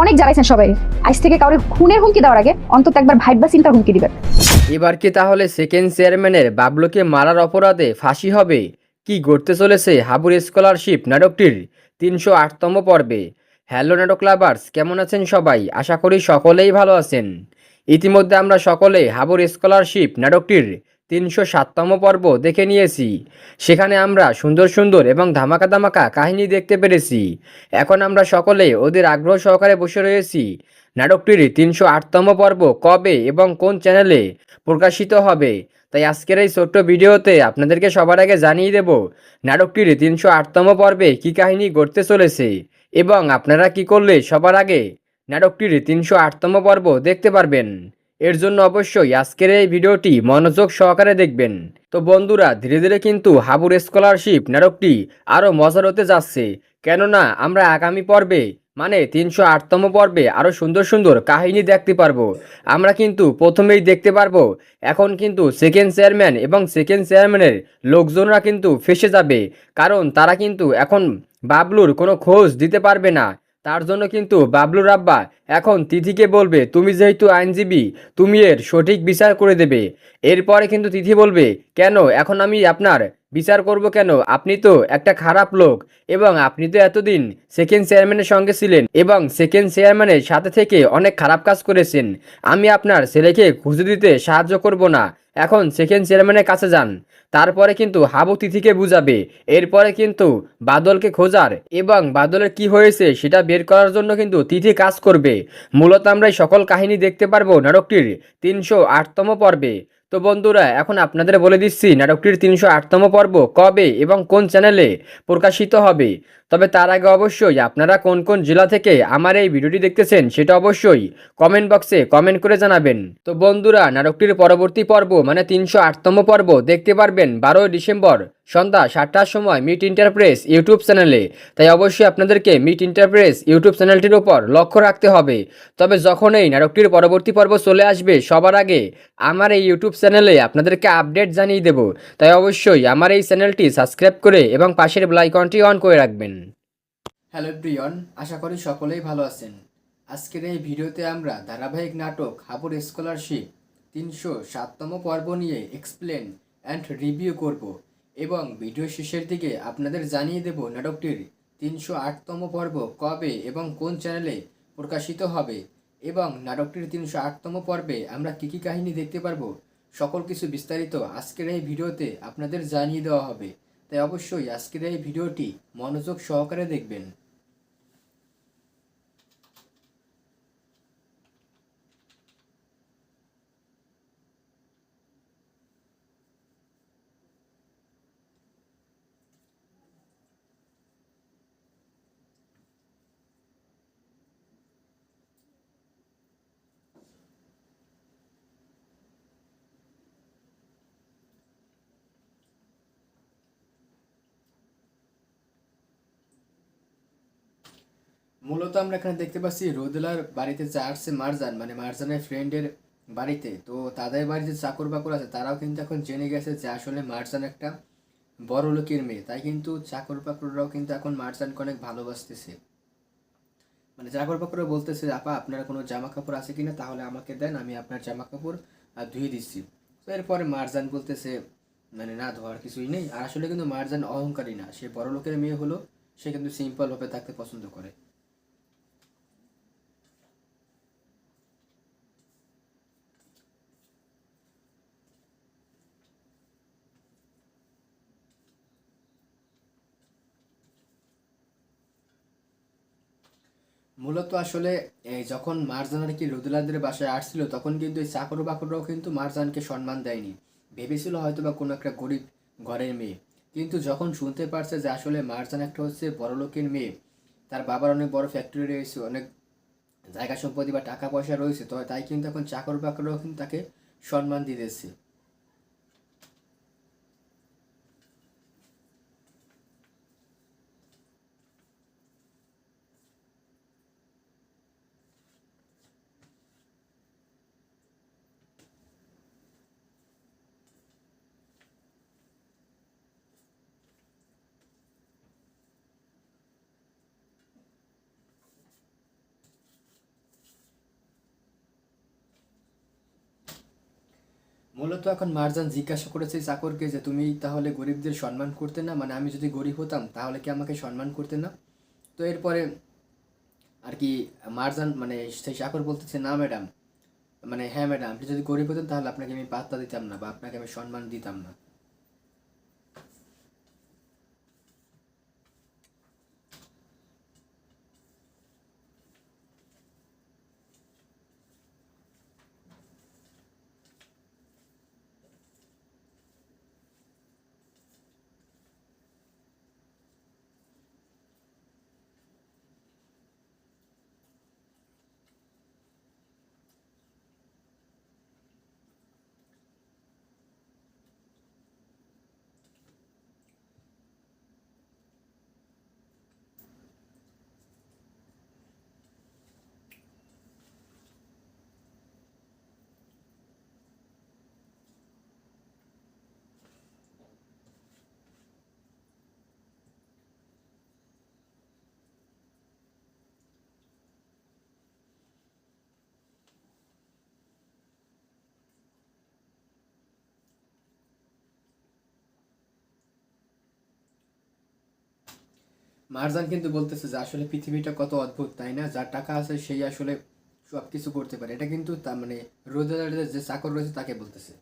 অনেক জ্বালাইছেন সবাই। আজ থেকে কাউরে খুনের হুমকি দেওয়ার আগে অন্তত একবার ভাইবা চিন্তা হুমকি দিবেন। এবার কি তাহলে সেকেন্ড চেয়ারম্যানের বাবলুকে মারার অপরাধে ফাঁসি হবে? কি ঘটতে চলেছে হাবুর স্কলারশিপ নাটকটির? তিনশো আটতম পর্বে। হ্যালো নাটক লাভার্স কেমন আছেন সবাই? আশা করি সকলেই ভালো আছেন। ইতিমধ্যে আমরা সকলে হাবুর স্কলারশিপ নাটকটির তিনশো সাততম পর্ব দেখে নিয়েছি। সেখানে আমরা সুন্দর সুন্দর এবং ধামাকা ধামাকা কাহিনী দেখতে পেরেছি। এখন আমরা সকলে ওদের আগ্রহ সহকারে বসে রয়েছি। নাটকটির তিনশো আটতম পর্ব কবে এবং কোন চ্যানেলে প্রকাশিত হবে, তাই আজকের এই ছোট্ট ভিডিওতে আপনাদেরকে সবার আগে জানিয়ে দেব, নাটকটির তিনশো আটতম পর্বে কী কাহিনী ঘটতে চলেছে এবং আপনারা কি করলে সবার আগে নাটকটির তিনশো আটতম পর্ব দেখতে পারবেন। এর জন্য অবশ্যই আজকের এই ভিডিওটি মনোযোগ সহকারে দেখবেন। তো বন্ধুরা, ধীরে ধীরে কিন্তু হাবুর স্কলারশিপ নাটকটি আরও মজার হতে যাচ্ছে। কেননা, আমরা আগামী পর্বে মানে তিনশো আটতম পর্বে আরও সুন্দর সুন্দর কাহিনী দেখতে পারব। আমরা কিন্তু প্রথমেই দেখতে পারব, এখন কিন্তু সেকেন্ড চেয়ারম্যান এবং সেকেন্ড চেয়ারম্যানের লোকজনরা কিন্তু ফেসে যাবে। কারণ তারা কিন্তু এখন বাবলুর কোনো খোঁজ দিতে পারবে না। তার জন্য কিন্তু বাবলু রাব্বা এখন তিথিকে বলবে, তুমি যেহেতু আইনজীবী, তুমি এর সঠিক বিচার করে দেবে। এরপরে কিন্তু তিথি বলবে, কেন? এখন আমি আপনার বিচার করব কেন? আপনি তো একটা খারাপ লোক এবং আপনি তো এতদিন সেকেন্ড চেয়ারম্যানের সঙ্গে ছিলেন এবং সেকেন্ড চেয়ারম্যানের সাথে থেকে অনেক খারাপ কাজ করেছেন। আমি আপনার ছেলেকে খুঁজে দিতে সাহায্য করব না। এখন সেকেন্ড চেয়ারম্যানের কাছে যান। তারপরে কিন্তু হাবু তিথিকে বুঝাবে। এরপরে কিন্তু বাদলকে খোঁজার। এবং বাদলের কি হয়েছে সেটা বের করার জন্য কিন্তু তিথি কাজ করবে। মূলত আমরা এই সকল কাহিনী দেখতে পারব নাটকটির তিনশো আটতম পর্বে। তো বন্ধুরা, এখন আপনাদের বলে দিচ্ছি, নাটকটির তিনশো আটতম পর্ব কবে এবং কোন চ্যানেলে প্রকাশিত হবে? তবে তার আগে অবশ্যই আপনারা কোন কোন জেলা থেকে আমার এই ভিডিওটি দেখতেছেন সেটা অবশ্যই কমেন্ট বক্সে কমেন্ট করে জানাবেন। তো বন্ধুরা, নাটকটির পরবর্তী পর্ব মানে তিনশো আটতম পর্ব দেখতে পারবেন বারোই ডিসেম্বর সন্ধ্যা সাতটার সময় মিট ইন্টারপ্রেস ইউটিউব চ্যানেলে। তাই অবশ্যই আপনাদেরকে মিট ইন্টারপ্রেস ইউটিউব চ্যানেলটির ওপর লক্ষ্য রাখতে হবে। তবে যখন এই নাটকটির পরবর্তী পর্ব চলে আসবে সবার আগে আমার এই ইউটিউব চ্যানেলে আপনাদেরকে আপডেট জানিয়ে দেব। তাই অবশ্যই আমার এই চ্যানেলটি সাবস্ক্রাইব করে এবং পাশের বেলাইকনটি অন করে রাখবেন। হ্যালো প্রিয়ন, আশা করি সকলেই ভালো আছেন। আজকের এই ভিডিওতে আমরা ধারাবাহিক নাটক হাবুর স্কলারশিপ তিনশো সাততম পর্ব নিয়ে এক্সপ্লেন অ্যান্ড রিভিউ করব এবং ভিডিও শেষের দিকে আপনাদের জানিয়ে দেব নাটকটির তিনশো আটতম পর্ব কবে এবং কোন চ্যানেলে প্রকাশিত হবে এবং নাটকটির তিনশো আটতম পর্বে আমরা কী কী কাহিনী দেখতে পারব, সকল কিছু বিস্তারিত আজকের এই ভিডিওতে আপনাদের জানিয়ে দেওয়া হবে। তাই অবশ্যই আজকের এই ভিডিওটি মনোযোগ সহকারে দেখবেন। মূলত আমরা এখানে দেখতে পাচ্ছি রোদেলার বাড়িতে যা আসছে মারজান মানে মারজানের ফ্রেন্ডের বাড়িতে। তো তাদের বাড়িতে চাকর বাকর আছে, তারাও কিন্তু এখন জেনে গেছে যে আসলে মারজান একটা বড় লোকের মেয়ে। তাই কিন্তু চাকর বাকররাও কিন্তু এখন মারজানকে অনেক ভালোবাসতেছে। মানে চাকর বাকররা বলতেছে, আপা, আপনার কোনো জামা কাপড় আছে কিনা? তাহলে আমাকে দেন, আমি আপনার জামা কাপড় আর ধুয়ে দিচ্ছি। তো এরপরে মারজান বলতেছে মানে না, ধোয়ার কিছুই নেই। আর আসলে কিন্তু মারজান অহংকারী না। সে বড় লোকের মেয়ে হলো, সে কিন্তু সিম্পলভাবে থাকতে পছন্দ করে। মূলত আসলে যখন মারজান আর কি রুদুলাদের বাসায় আসছিল, তখন কিন্তু এই চাকর বাকররাও কিন্তু মারজানকে সম্মান দেয়নি। ভেবেছিল হয়তো বা কোনো একটা গরিব ঘরের মেয়ে। কিন্তু যখন শুনতে পারছে যে আসলে মারজান একটা হচ্ছে বড়লোকের মেয়ে, তার বাবার অনেক বড় ফ্যাক্টরি রয়েছে, অনেক জায়গা সম্পত্তি বা টাকা পয়সা রয়েছে, তো তাই কিন্তু এখন চাকর বাকররাও কিন্তু তাকে সম্মান দিতেছে। মূলত এখন মারজান জিজ্ঞাসা করেছে চাকরকে যে তুমি তাহলে গরিবদের সম্মান করতে না? মানে আমি যদি গরিব হতাম, তাহলে কি আমাকে সম্মান করতে না? তো এরপরে আর কি মারজান মানে সেই চাকর বলতেছে, না ম্যাডাম। মানে হ্যাঁ ম্যাডাম, আপনি যদি গরিব হতেন তাহলে আপনাকে আমি পাত্তা দিতাম না বা আপনাকে আমি সম্মান দিতাম না। মারজান কিন্তু বলতেছে যে আসলে পৃথিবীটা কত অদ্ভুত, তাই না? যার টাকা আছে সেই আসলে সব কিছু করতে পারে। এটা কিন্তু তা মানে রোজাদারদের যে চাকর রয়েছে তাকে বলতেছে।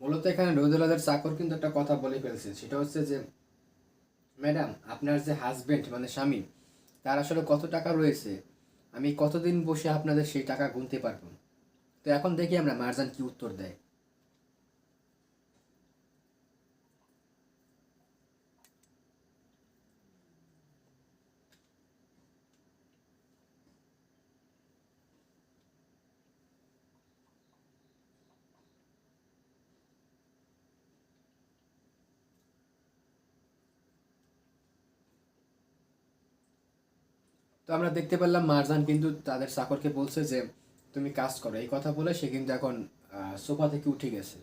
মূলত এখানে রোদেলাদের চাকর কিন্তু একটা কথা বলে ফেলছে। সেটা হচ্ছে যে, ম্যাডাম, আপনার যে হাজবেন্ড মানে স্বামী, তার আসলে কত টাকা রয়েছে? আমি কতদিন বসে আপনাদের সেই টাকা গুনতে পারব? তো এখন দেখি আমরা মারজান কি উত্তর দেয়। তো আমরা দেখতে পেলাম মারজান কিন্তু তাদের চাকরকে বলছে যে, তুমি কাজ করো। এই কথা বলে সে কিন্তু এখন সোফা থেকে উঠে গেছে।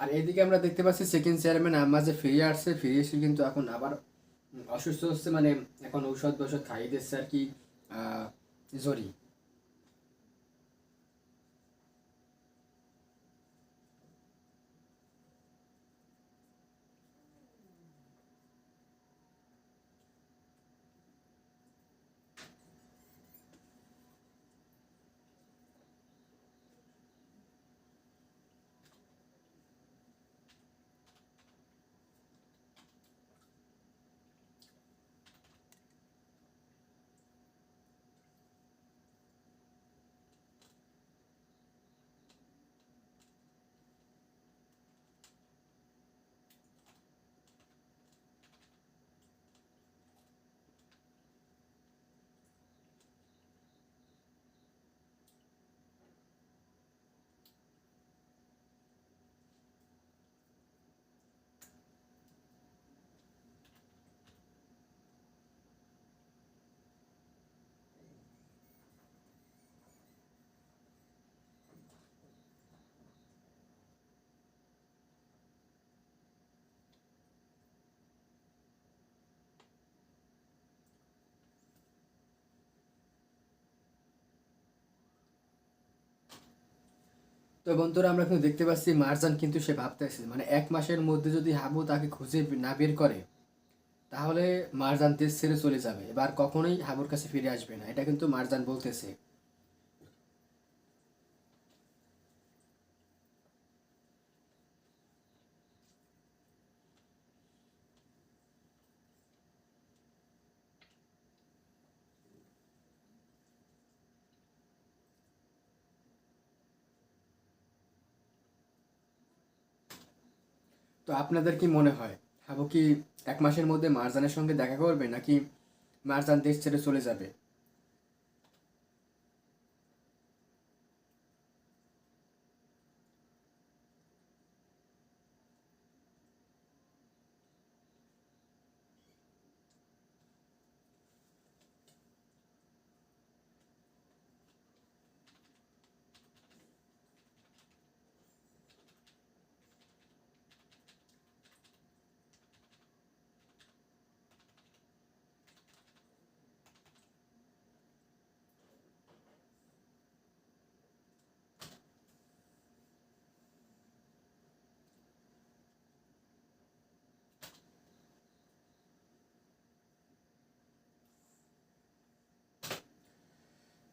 আর এদিকে আমরা দেখতে পাচ্ছি সেকেন্ড চেয়ারম্যান আমাজে ফিরে আসছে, ফিরে এসে কিন্তু এখন আবার অসুস্থ হচ্ছে মানে এখন ঔষধ বসত খাইয়ে দিচ্ছে আর কি জরি। তো বন্ধুরা, আমরা কিন্তু দেখতে পাচ্ছি মারজান কিন্তু সে ভাবতেছে মানে এক মাসের মধ্যে যদি হাবু তাকে খুঁজে না বের করে, তাহলে মারজান দেশ ছেড়ে চলে যাবে। এবার কখনোই হাবুর কাছে ফিরে আসবে না। এটা কিন্তু মারজান বলতেছে। তো আপনাদের কি মনে হয়? হাবু কি এক মাসের মধ্যে মারজানের সঙ্গে দেখা করবে নাকি মারজান দেশ ছেড়ে চলে যাবে?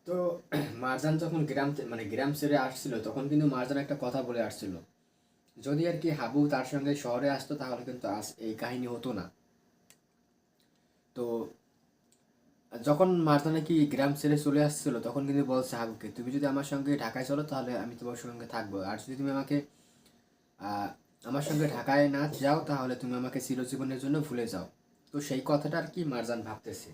তো মারজান যখন গ্রাম মানে গ্রাম ছেড়ে আসছিল, তখন কিন্তু মারজান একটা কথা বলে আসছিল। যদি আর কি হাবু তার সঙ্গে শহরে আসতো, তাহলে কিন্তু আজ এই কাহিনী হতো না। তো যখন মারজান কি গ্রাম ছেড়ে চলে আসছিল, তখন কিন্তু বলছে হাবুকে, তুমি যদি আমার সঙ্গে ঢাকায় চলো, তাহলে আমি তোমার সঙ্গে থাকব। আর যদি তুমি আমাকে আমার সঙ্গে ঢাকায় না যাও, তাহলে তুমি আমাকে চিরজীবনের জন্য ভুলে যাও। তো সেই কথাটা আর কি মারজান ভাবতেছে।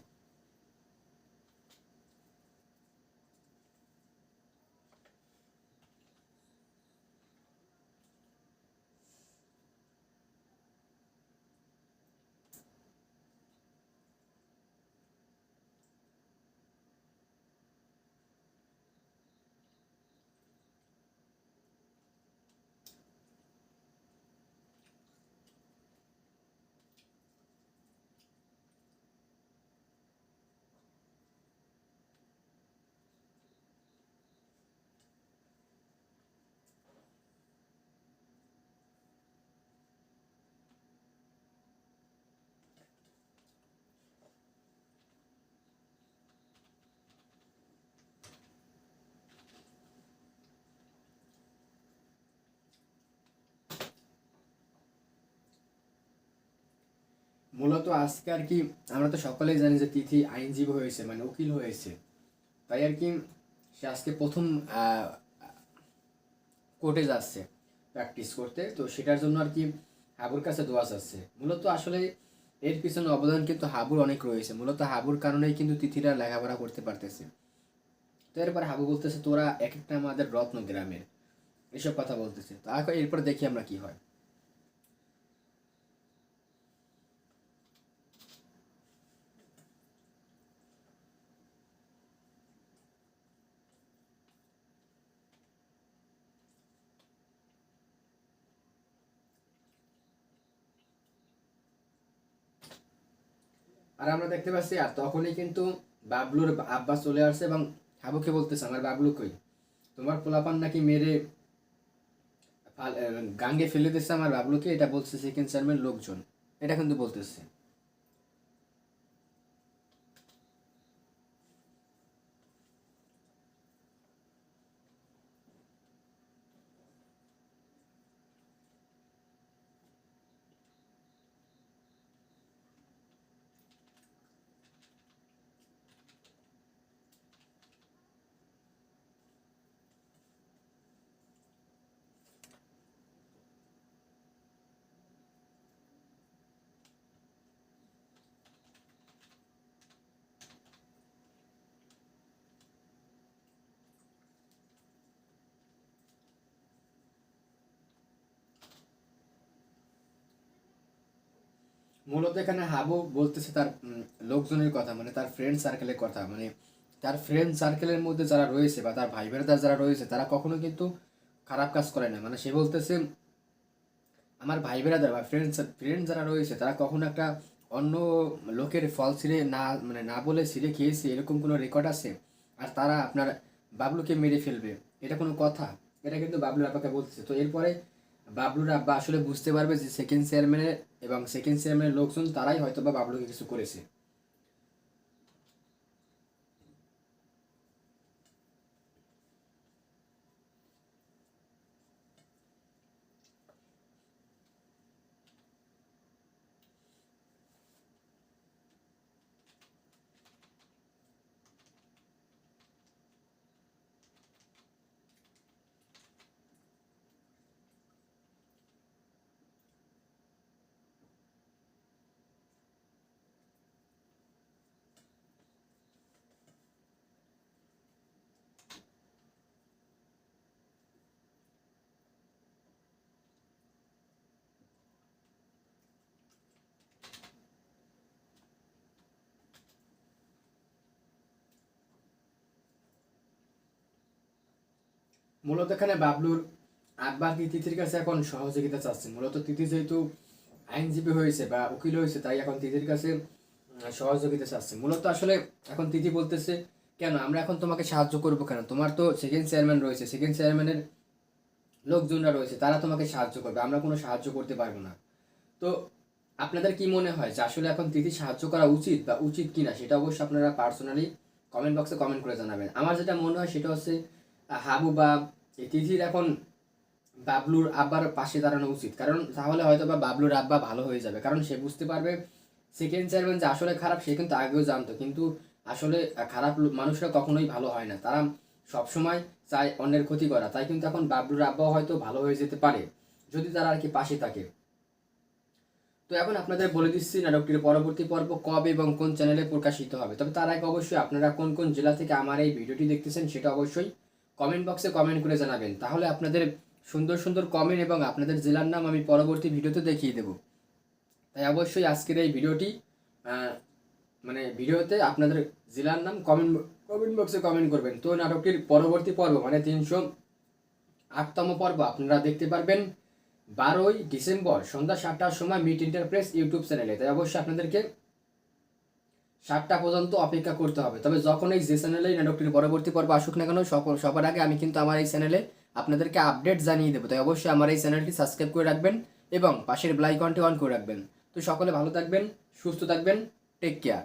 মূলত আজকে আর কি আমরা তো সকলেই জানি যে তিথি আইনজীবী হয়েছে মানে উকিল হয়েছে। তাই আর কি সে আজকে প্রথম কোর্টে যাচ্ছে, প্র্যাকটিস করতে। তো সেটার জন্য আর কি হাবুর কাছে দোয়া যাচ্ছে মূলত আসলে এর পিছনে অবদান কিন্তু হাবুর অনেক রয়েছে। মূলত হাবুর কারণেই কিন্তু তিথিরা লেখাপড়া করতে পারতেছে। তো এরপর হাবু বলতেছে, তোরা এক একটা আমাদের রত্ন গ্রামের এসব কথা বলতেছে। তো এরপর দেখি আমরা কি হয়। আর আমরা দেখতে পাচ্ছি, আর তখনই কিন্তু বাবলুর আব্বা চলে আসছে এবং হাবুকে বলতেছে, আমার বাবলু কই? তোমার পোলাপান নাকি মেরে গাঙ্গে ফেলে দিচ্ছে আমার বাবলুকে? এটা বলছে সেকেন্ড চেয়ারম্যান লোকজন। এটা কিন্তু বলতেছে। মূলত এখানে হাবু বলতেছে তার লোকজনের কথা মানে তার ফ্রেন্ড সার্কেলের কথা মানে তার ফ্রেন্ড সার্কেলের মধ্যে যারা রয়েছে বা তার ভাই বোনেরা যারা রয়েছে, তারা কখনো কিন্তু খারাপ কাজ করে না। মানে সে বলতেছে, আমার ভাই বেরাদার বা ফ্রেন্ড ফ্রেন্ড যারা রয়েছে, তারা কখনো একটা অন্য লোকের ফল ছিঁড়ে না মানে না বলে ছিঁড়ে খেয়েছে, এরকম কোনো রেকর্ড আছে? আর তারা আপনার বাবলুকে মেরে ফেলবে। এটা কোনো কথা? এটা কিন্তু বাবলুর আব্বাকে বলতেছে। তো এরপরে বাবলুর আব্বা আসলে বুঝতে পারবে যে সেকেন্ড চেয়ারম্যানের এবং সেকেন্ড সেমের লোকজন তারাই হয়তো বা বাবলুকে কিছু করেছে। মূলত এখানে বাবলুর আব্বা তিথির কাছে এখন সহযোগিতা চাচ্ছেন মূলত তিথি যেহেতু আইনজীবী হয়েছে বা উকিল হয়েছে, তাই এখন তিথির কাছে সহযোগিতা চাচ্ছে। মূলত আসলে এখন তিথি বলতেছে, কেন? আমরা এখন তোমাকে সাহায্য করব কেন? তোমার তো সেকেন্ড চেয়ারম্যান রয়েছে। সেকেন্ড চেয়ারম্যানের লোকজনরা রয়েছে, তারা তোমাকে সাহায্য করবে। আমরা কোনো সাহায্য করতে পারব না। তো আপনাদের কি মনে হয় যে আসলে এখন তিথি সাহায্য করা উচিত বা উচিত কিনা, সেটা অবশ্যই আপনারা পার্সোনালি কমেন্ট বক্সে কমেন্ট করে জানাবেন। আমার যেটা মনে হয় সেটা হচ্ছে হাবু বা তিথির এখন বাবলুর আব্বার পাশে দাঁড়ানো উচিত। কারণ তাহলে হয়তো বা বাবলুর আব্বা ভালো হয়ে যাবে। কারণ সে বুঝতে পারবে সেকেন্ড চেয়ারম্যান যে আসলে খারাপ, সে কিন্তু আগেও জানতো। কিন্তু আসলে খারাপ মানুষরা কখনোই ভালো হয় না। তারা সবসময় চায় অন্যের ক্ষতি করা। তাই কিন্তু এখন বাবলুর আব্বাও হয়তো ভালো হয়ে যেতে পারে, যদি তারা আর কি পাশে থাকে। তো এখন আপনাদের বলে দিচ্ছি নাটকটির পরবর্তী পর্ব কবে এবং কোন চ্যানেলে প্রকাশিত হবে? তবে তার আগে অবশ্যই আপনারা কোন কোন জেলা থেকে আমার এই ভিডিওটি দেখতেছেন, সেটা অবশ্যই কমেন্ট বক্সে কমেন্ট করে জানাবেন। তাহলে আপনাদের সুন্দর সুন্দর কমেন্ট এবং আপনাদের জেলার নাম আমি পরবর্তী ভিডিওতে দেখিয়ে দেব। তাই অবশ্যই আজকের এই ভিডিওটি মানে ভিডিওতে আপনাদের জেলার নাম কমেন্ট কমেন্ট বক্সে কমেন্ট করবেন। তো নাটকটির পরবর্তী পর্ব মানে তিনশো আটতম পর্ব, আপনারা দেখতে পারবেন বারোই ডিসেম্বর সন্ধ্যা সাতটার সময় মিট ইন্টারপ্রেস ইউটিউব চ্যানেলে। তাই অবশ্যই আপনাদেরকে সাতটা পর্যন্ত অপেক্ষা করতে হবে। তবে যখন এই যে চ্যানেলে নাটকটির পরবর্তী পর্ব আসুক না কেন সকল সবার আগে আমি কিন্তু আমার এই চ্যানেলে আপনাদেরকে আপডেট জানিয়ে দেবো। তাই অবশ্যই আমার এই চ্যানেলটি সাবস্ক্রাইব করে রাখবেন এবং পাশের ব্লাইকনটি অন করে রাখবেন। তো সকলে ভালো থাকবেন, সুস্থ থাকবেন টেক কেয়ার